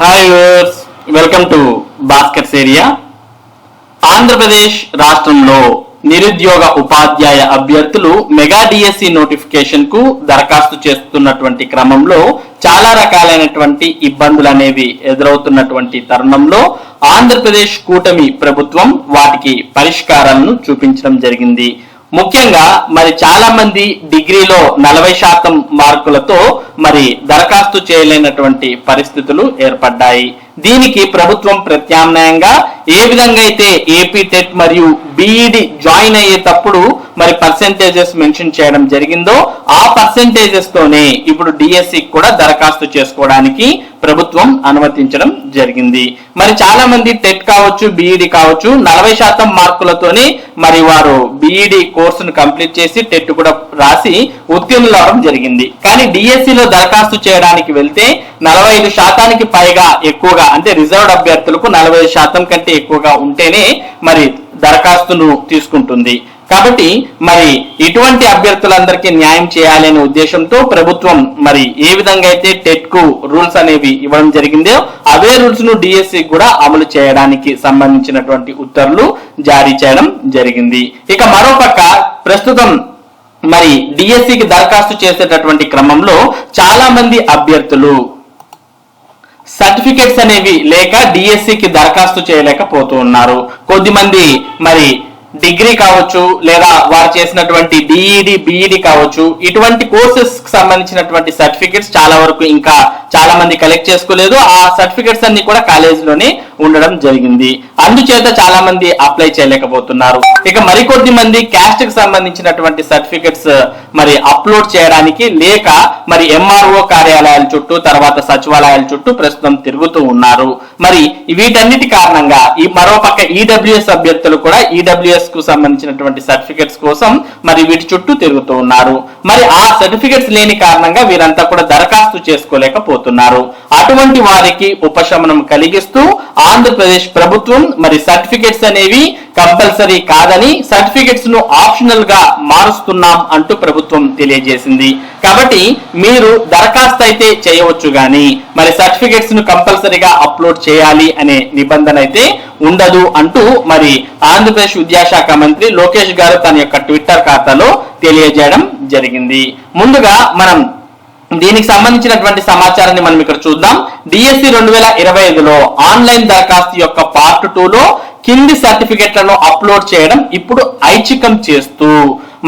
Hi welcome to baskets area Andhra Pradesh రాష్ట్రంలో నిరుద్యోగ ఉపాధ్యాయ అభ్యర్థులు మెగా డిఎస్సి నోటిఫికేషన్కు దరఖాస్తు చేస్తున్నటువంటి క్రమంలో చాలా రకాలైనటువంటి ఇబ్బందులు అనేవి ఎదురవుతున్నటువంటి తరుణంలో ఆంధ్రప్రదేశ్ కూటమి ప్రభుత్వం వాటికి పరిష్కారాలను చూపించడం జరిగింది. ముఖ్యంగా మరి చాలా మంది డిగ్రీలో నలభై శాతం మార్కులతో మరి దరఖాస్తు చేయలేనటువంటి పరిస్థితులు ఏర్పడ్డాయి. దీనికి ప్రభుత్వం ప్రత్యామ్నాయంగా ఏ విధంగా అయితే ఏపీ టెట్ మరియు బీఈడి జాయిన్ అయ్యేటప్పుడు మరి పర్సెంటేజెస్ మెన్షన్ చేయడం జరిగిందో ఆ పర్సెంటేజెస్ తోనే ఇప్పుడు డిఎస్సి కూడా దరఖాస్తు చేసుకోవడానికి ప్రభుత్వం అనుమతించడం జరిగింది. మరి చాలా మంది టెట్ కావచ్చు బీఈడి కావచ్చు నలభై శాతం మార్కులతోనే మరి వారు బీఈడి కోర్సును కంప్లీట్ చేసి టెట్ కూడా రాసి ఉత్తీర్ణులు అవడం జరిగింది. కానీ డిఎస్సిలో దరఖాస్తు చేయడానికి వెళ్తే నలభై ఐదు శాతానికి పైగా ఎక్కువగా అంటే రిజర్వ్డ్ అభ్యర్థులకు నలభై ఐదు శాతం కంటే ఎక్కువగా ఉంటేనే మరి దరఖాస్తును తీసుకుంటుంది. కాబట్టి మరి ఇటువంటి అభ్యర్థులందరికీ న్యాయం చేయాలి అనే ఉద్దేశంతో ప్రభుత్వం మరి ఏ విధంగా అయితే టెట్కు రూల్స్ అనేవి ఇవ్వడం జరిగిందో అవే రూల్స్ను డిఎస్సి కూడా అమలు చేయడానికి సంబంధించినటువంటి ఉత్తర్వులు జారీ చేయడం జరిగింది. ఇక మరోపక్క ప్రస్తుతం మరి డిఎస్సికి దరఖాస్తు చేసేటటువంటి క్రమంలో చాలా మంది అభ్యర్థులు సర్టిఫికేట్స్ అనేవి లేక డిఎస్సికి దరఖాస్తు చేయలేకపోతూ ఉన్నారు. కొద్దిమంది మరి డిగ్రీ కావచ్చు లేదా వారు చేసినటువంటి డిఈడి బిఈడి కావచ్చు ఇటువంటి కోర్సెస్కి సంబంధించినటువంటి సర్టిఫికెట్స్ చాలా వరకు ఇంకా చాలా మంది కలెక్ట్ చేసుకోలేదు. ఆ సర్టిఫికెట్స్ అన్ని కూడా కాలేజీలోనే ఉండడం జరిగింది. అందుచేత చాలా మంది అప్లై చేయలేకపోతున్నారు. ఇక మరికొద్ది మంది క్యాస్ట్కి సంబంధించినటువంటి సర్టిఫికెట్స్ మరి అప్లోడ్ చేయడానికి లేక మరి ఎంఆర్ఓ కార్యాలయాల చుట్టూ తర్వాత సచివాలయాల చుట్టూ ప్రస్తుతం తిరుగుతూ ఉన్నారు. మరి వీటన్నిటి కారణంగా ఈ మరోపక్క ఈడబ్ల్యూఎస్ అభ్యర్థులు కూడా ఈడబ్ల్యూఎస్ కు సంబంధించినటువంటి సర్టిఫికెట్స్ కోసం మరి వీటి చుట్టూ తిరుగుతూ ఉన్నారు. మరి ఆ సర్టిఫికెట్స్ లేని కారణంగా వీరంతా కూడా దరఖాస్తు చేసుకోలేకపోతున్నారు. అటువంటి వారికి ఉపశమనం కలిగిస్తూ ఆంధ్రప్రదేశ్ ప్రభుత్వం మరి సర్టిఫికెట్స్ అనేవి కంపల్సరీ కాదని సర్టిఫికెట్స్ను ఆప్షనల్గా మారుస్తున్నాం అంటూ ప్రభుత్వం తెలియజేసింది. కాబట్టి మీరు దరఖాస్తు అయితే చేయవచ్చు గాని మరి సర్టిఫికెట్స్ను కంపల్సరీగా అప్లోడ్ చేయాలి అనే నిబంధన అయితే ఉండదు అంటూ మరి ఆంధ్రప్రదేశ్ విద్యాశాఖ మంత్రి లోకేష్ గారు తన యొక్క ట్విట్టర్ ఖాతాలో తెలియజేయడం జరిగింది. ముందుగా మనం దీనికి సంబంధించినటువంటి సమాచారాన్ని మనం ఇక్కడ చూద్దాం. డిఎస్సి రెండు వేల ఇరవై ఐదులో ఆన్లైన్ దరఖాస్తు యొక్క పార్ట్ టూలో కింది సర్టిఫికెట్లను అప్లోడ్ చేయడం ఇప్పుడు ఐచ్ఛికం చేస్తూ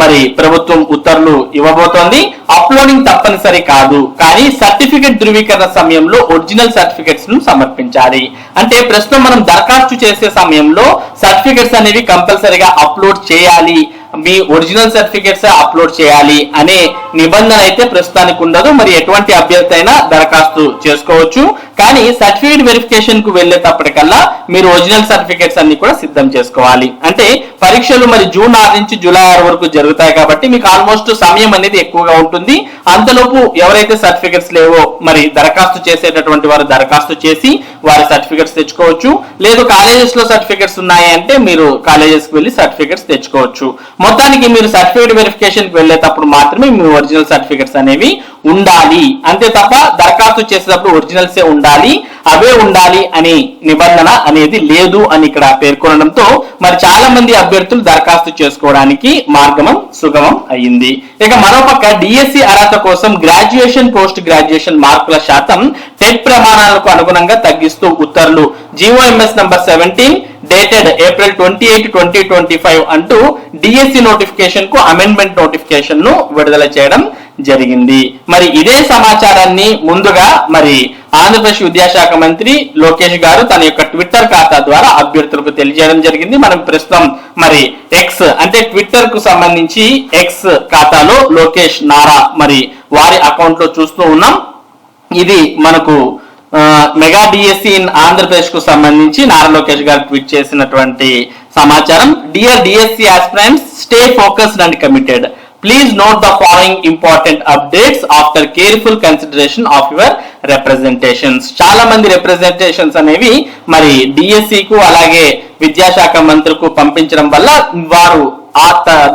మరి ప్రభుత్వం ఉత్తర్వులు ఇవ్వబోతోంది. అప్లోడింగ్ తప్పనిసరి కాదు కానీ సర్టిఫికెట్ ధృవీకరణ సమయంలో ఒరిజినల్ సర్టిఫికెట్స్ను సమర్పించాలి. అంటే ప్రస్తుతం మనం దరఖాస్తు చేసే సమయంలో సర్టిఫికెట్స్ అనేవి కంపల్సరిగా అప్లోడ్ చేయాలి. మీ ఒరిజినల్ సర్టిఫికెట్స్ అప్లోడ్ చేయాలి అనే నిబంధన అయితే ప్రస్తుతానికి ఉండదు. మరి ఎటువంటి అభ్యర్థి అయినా దరఖాస్తు చేసుకోవచ్చు. కానీ సర్టిఫికేట్ వెరిఫికేషన్కు వెళ్ళేటప్పటికల్లా మీరు ఒరిజినల్ సర్టిఫికేట్స్ అన్ని కూడా సిద్ధం చేసుకోవాలి. అంటే పరీక్షలు మరి జూన్ ఆరు నుంచి జూలై ఆరు వరకు జరుగుతాయి కాబట్టి మీకు ఆల్మోస్ట్ సమయం అనేది ఎక్కువగా ఉంటుంది. అంతలోపు ఎవరైతే సర్టిఫికేట్స్ లేవో మరి దరఖాస్తు చేసేటటువంటి వారు దరఖాస్తు చేసి వారి సర్టిఫికేట్స్ తెచ్చుకోవచ్చు. లేదు కాలేజెస్లో సర్టిఫికేట్స్ ఉన్నాయి అంటే మీరు కాలేజెస్కి వెళ్ళి సర్టిఫికేట్స్ తెచ్చుకోవచ్చు. మొత్తానికి మీరు సర్టిఫికేట్ వెరిఫికేషన్కి వెళ్ళేటప్పుడు మాత్రమే మీ ఒరిజినల్ సర్టిఫికేట్స్ అనేవి ఉండాలి. అంతే తప్ప దరఖాస్తు చేసేటప్పుడు ఒరిజినల్సే ఉండాలి అవే ఉండాలి అనే నిబంధన అనేది లేదు అని ఇక్కడ పేర్కొనడంతో మరి చాలా మంది అభ్యర్థులు దరఖాస్తు చేసుకోవడానికి మార్గమం సుగమం అయ్యింది. ఇక మరోపక్క డిఎస్సి అర్హత కోసం గ్రాడ్యుయేషన్ పోస్ట్ గ్రాడ్యుయేషన్ మార్కుల శాతం టెట్ ప్రమాణాలకు అనుగుణంగా తగ్గిస్తూ ఉత్తర్వులు. GOMS number seventeen dated April twenty eight twenty twenty five అంటూ డిఎస్సి నోటిఫికేషన్కు అమెండ్మెంట్ నోటిఫికేషన్ను విడుదల చేయడం జరిగింది. మరి ఇదే సమాచారాన్ని ముందుగా మరి ఆంధ్రప్రదేశ్ విద్యాశాఖ మంత్రి లోకేష్ గారు తన యొక్క ట్విట్టర్ ఖాతా ద్వారా అభ్యర్థులకు తెలియజేయడం జరిగింది. మనం ప్రస్తుతం మరి ఎక్స్ అంటే ట్విట్టర్కు సంబంధించి ఎక్స్ ఖాతాలో లోకేష్ నారా మరి వారి అకౌంట్లో చూస్తూ ఉన్నాం. ఇది మనకు మెగా డిఎస్సి ఇన్ ఆంధ్రప్రదేశ్కు సంబంధించి నారా లోకేష్ గారు ట్వీట్ చేసినటువంటి సమాచారం. Dear DSC aspirants stay focused and committed please note the following important updates after careful consideration of your representations చాలా మంది రిప్రజెంటేషన్స్ అనేవి మరి డిఎస్సి కు అలాగే విద్యాశాఖ మంత్రికు పంపించడం వల్ల వారు ఆ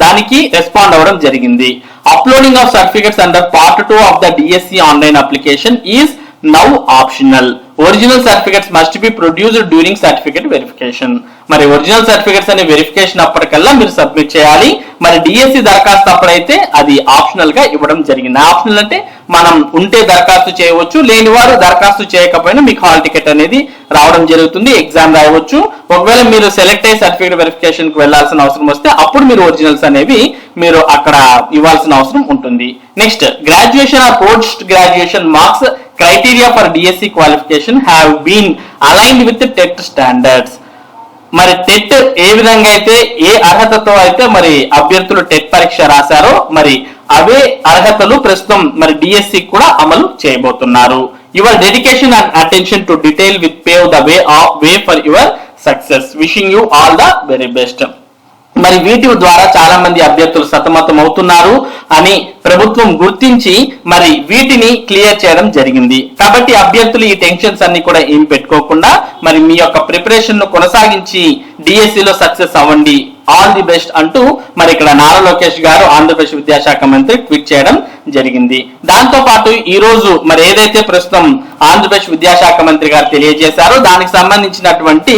దానికి రెస్పాండ్ అవ్వడం జరిగింది. Uploading of certificates under part two of the DSC online application is now optional original certificates must be produced during certificate verification మరి ఒరిజినల్ సర్టిఫికెట్స్ అనే వెరిఫికేషన్ అప్పటికల్లా మీరు సబ్మిట్ చేయాలి. మరి డిఎస్సి దరఖాస్తు అప్పుడైతే అది ఆప్షనల్గా ఇవ్వడం జరిగింది. ఆప్షనల్ అంటే మనం ఉంటే దరఖాస్తు చేయవచ్చు లేని వారు దరఖాస్తు చేయకపోయినా మీకు హాల్ టికెట్ అనేది రావడం జరుగుతుంది ఎగ్జామ్ రాయవచ్చు. ఒకవేళ మీరు సెలెక్ట్ అయ్యి సర్టిఫికేట్ వెరిఫికేషన్కు వెళ్ళాల్సిన అవసరం వస్తే అప్పుడు మీరు ఒరిజినల్స్ అనేవి మీరు అక్కడ ఇవ్వాల్సిన అవసరం ఉంటుంది. Next graduation or post graduation marks criteria for DSC qualification have been aligned with TET standards మరి టెట్ ఏ విధంగా అయితే ఏ అర్హతతో అయితే మరి అభ్యర్థులు టెట్ పరీక్ష రాశారో మరి అవే అర్హతలు ప్రస్తుతం మరి డిఎస్సి కూడా అమలు చేయబోతున్నారు. Your dedication and attention to detail with pave the way of way for your success wishing you all the very best మరి వీటి ద్వారా చాలా మంది అభ్యర్థులు సతమతం అవుతున్నారు అని ప్రభుత్వం గుర్తించి మరి వీటిని క్లియర్ చేయడం జరిగింది. కాబట్టి అభ్యర్థులు ఈ టెన్షన్స్ అన్ని కూడా ఏం పెట్టుకోకుండా మరి మీ యొక్క ప్రిపరేషన్ను కొనసాగించి డిఎస్సిలో సక్సెస్ అవ్వండి. ఆల్ ది బెస్ట్ అంటూ మరి ఇక్కడ నారా లోకేష్ గారు ఆంధ్రప్రదేశ్ విద్యాశాఖ మంత్రి ట్వీట్ చేయడం జరిగింది. దాంతో పాటు ఈ రోజు మరి ఏదైతే ప్రస్తుతం ఆంధ్రప్రదేశ్ విద్యాశాఖ మంత్రి గారు తెలియజేశారో దానికి సంబంధించినటువంటి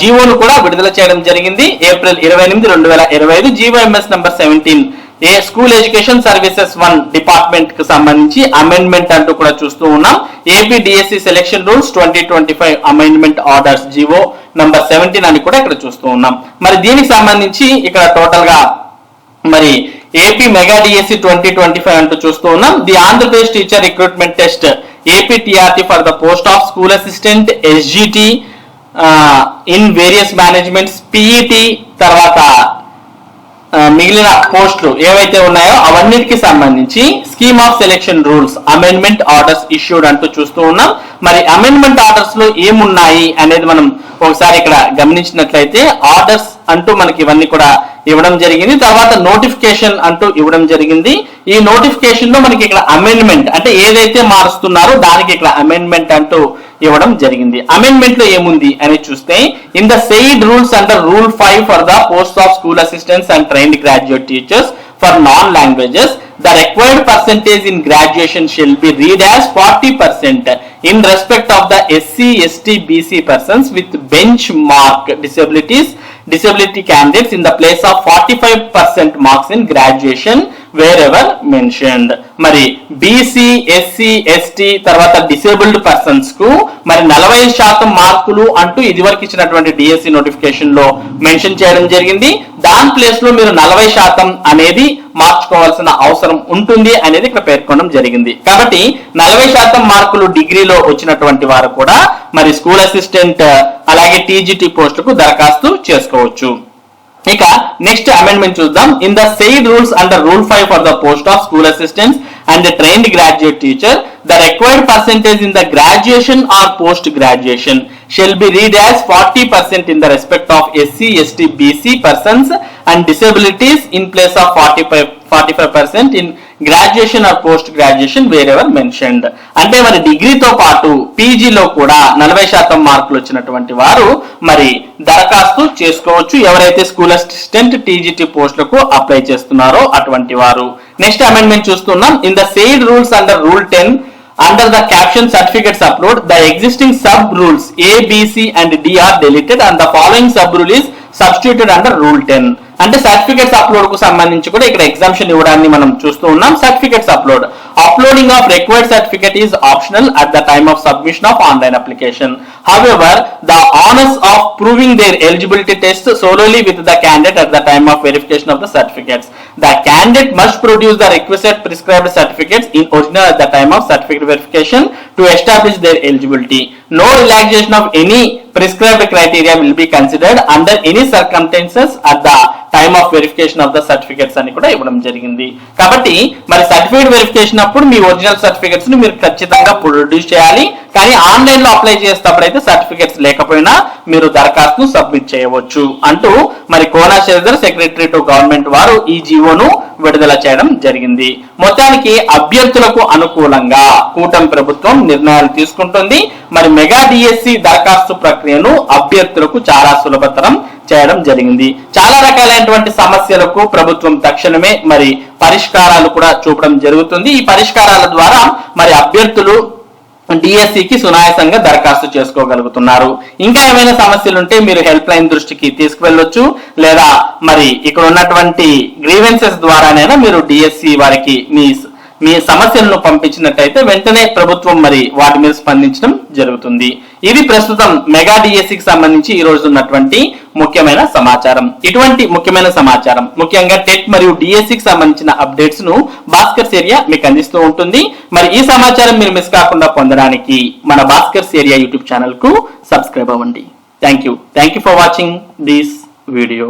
జీవోను కూడా విడుదల చేయడం జరిగింది. ఏప్రిల్ ఇరవై ఎనిమిది రెండు వేల ఇరవై ఐదు జీవో ఎంఎస్ నెంబర్ సెవెంటీన్. ఏ స్కూల్ ఎడ్యుకేషన్ సర్వీసెస్ వన్ డిపార్ట్మెంట్కు సంబంధించి అమెండ్మెంట్ అంటూ కూడా చూస్తూ ఉన్నాం. AP DSC selection rules twenty twenty five amendment orders GO number seventeen అని కూడా ఇక్కడ చూస్తూ ఉన్నాం. మరి దీనికి సంబంధించి ఇక్కడ టోటల్గా మరి AP mega DSC twenty twenty five అంటూ చూస్తూ ఉన్నాం. The Andhra Pradesh teacher recruitment test AP TRT for the post of school assistant SGT in various managements PET తర్వాత మిగిలిన పోస్టులు ఏవైతే ఉన్నాయో అవన్నిటికి సంబంధించి scheme of selection rules amendment orders issued అంటూ చూస్తూ ఉన్నాం. మరి అమెండ్మెంట్ ఆర్డర్స్లో ఏమున్నాయి అనేది మనం ఒకసారి ఇక్కడ గమనించినట్లయితే ఆర్డర్స్ అంటూ మనకి ఇవన్నీ కూడా ఇవ్వడం జరిగింది. తర్వాత నోటిఫికేషన్ అంటూ ఇవ్వడం జరిగింది. ఈ నోటిఫికేషన్లో మనకి ఇక్కడ అమెండ్మెంట్ అంటే ఏదైతే మారుస్తున్నారో దానికి ఇక్కడ అమెండ్మెంట్ అంటూ ఇవ్వడం జరిగింది. అమెండ్మెంట్లో ఏముంది అని చూస్తే in the said rules under rule five for the post of school assistants and trained graduate teachers for non languages the required percentage in graduation shall be read as 40% in respect of the SC, ST, BC persons with benchmark disabilities, disability candidates in the place of 45% marks in graduation wherever mentioned మరి BC SC ST తర్వాత disabled పర్సన్స్కు మరి నలభై శాతం మార్కులు అంటూ ఇదివరకు ఇచ్చినటువంటి డిఎస్సి నోటిఫికేషన్లో మెన్షన్ చేయడం జరిగింది. దాని ప్లేస్లో మీరు నలభై శాతం అనేది మార్చుకోవాల్సిన అవసరం ఉంటుంది అనేది ఇక్కడ పేర్కొనడం జరిగింది. కాబట్టి నలభై శాతం మార్కులు డిగ్రీలో వచ్చినటువంటి వారు కూడా మరి స్కూల్ అసిస్టెంట్ అలాగే టీజీటీ పోస్టులకు దరఖాస్తు చేసుకోవచ్చు. ఇక నెక్స్ట్ అమెండ్మెంట్ చూద్దాం. In the said rules under rule five for the post of school assistants and trained graduate teacher the required percentage in the graduation or post graduation shall be read as forty percent in the respect of SC ST BC persons and disabilities in place of forty five forty five percent in graduation or post graduation wherever mentioned అంటే మరి డిగ్రీతో పాటు పీజీలో కూడా నలభై శాతం మార్కులు వచ్చినటువంటి వారు మరి దరఖాస్తు చేసుకోవచ్చు. ఎవరైతే స్కూల్ అసిస్టెంట్ టీజీటీ పోస్టులకు అప్లై చేస్తున్నారో అటువంటి వారు. నెక్స్ట్ అమెండ్మెంట్ చూస్తున్నాం. In the said rules under rule ten under the caption certificates upload the existing sub rules ABC and D are deleted and the following sub rule is substituted under rule ten అంటే certificates అప్లోడ్కు సంబంధించి కూడా ఇక్కడ exemption ఇవ్వడాన్ని మనం చూస్తూ ఉన్నాం. Certificates upload uploading of required certificate is optional at the time of submission of online application however the onus of proving their eligibility test solely with the candidate at the time of verification of the certificates the candidate must produce the requested prescribed certificates in original at the time of certificate verification to establish their eligibility no relaxation of any prescribed criteria will be considered under any circumstances at the time of verification of the certificates అని కూడా ఇవ్వడం జరిగింది. కాబట్టి మరి certificate verification అప్పుడు మీ original సర్టిఫికేట్స్ని మీరు ఖచ్చితంగా produce చేయాలి. కానీ ఆన్లైన్లో అప్లై చేసేటప్పుడైతే సర్టిఫికేట్స్ లేకపోయినా మీరు దరఖాస్తును సబ్మిట్ చేయవచ్చు అంటూ మరి Kona Sasidhar secretary to government వారు ఈ జీవోను విడుదల చేయడం జరిగింది. మొత్తానికి అభ్యర్థులకు అనుకూలంగా కూటమి ప్రభుత్వం నిర్ణయాలు తీసుకుంటుంది. మరి మెగా డిఎస్సి దరఖాస్తు ప్రక్రియను అభ్యర్థులకు చాలా సులభతరం చేయడం జరిగింది. చాలా రకాలైనటువంటి సమస్యలకు ప్రభుత్వం తక్షణమే మరి పరిష్కారాలు కూడా చూపడం జరుగుతుంది. ఈ పరిష్కారాల ద్వారా మరి అభ్యర్థులు డిఎస్సికి సునాయాసంగా దరఖాస్తు చేసుకోగలుగుతున్నారు. ఇంకా ఏమైనా సమస్యలు ఉంటే మీరు హెల్ప్ లైన్ దృష్టికి తీసుకువెళ్ళొచ్చు. లేదా మరి ఇక్కడ ఉన్నటువంటి గ్రీవెన్సెస్ ద్వారానైనా మీరు డిఎస్సి వారికి మీ మీ సమస్యలను పంపించినట్టయితే వెంటనే ప్రభుత్వం మరి వాటి మీద స్పందించడం జరుగుతుంది. ఇది ప్రస్తుతం మెగా డిఎస్సికి సంబంధించి ఈ రోజు ఉన్నటువంటి ముఖ్యమైన సమాచారం. ఇటువంటి ముఖ్యమైన సమాచారం ముఖ్యంగా టెట్ మరియు డిఎస్సికి సంబంధించిన అప్డేట్స్ను భాస్కర్స్ ఏరియా మీకు అందిస్తూ ఉంటుంది. మరి ఈ సమాచారం మీరు మిస్ కాకుండా పొందడానికి మన భాస్కర్స్ ఏరియా యూట్యూబ్ ఛానల్కు సబ్స్క్రైబ్ అవ్వండి. Thank you thank you for watching this video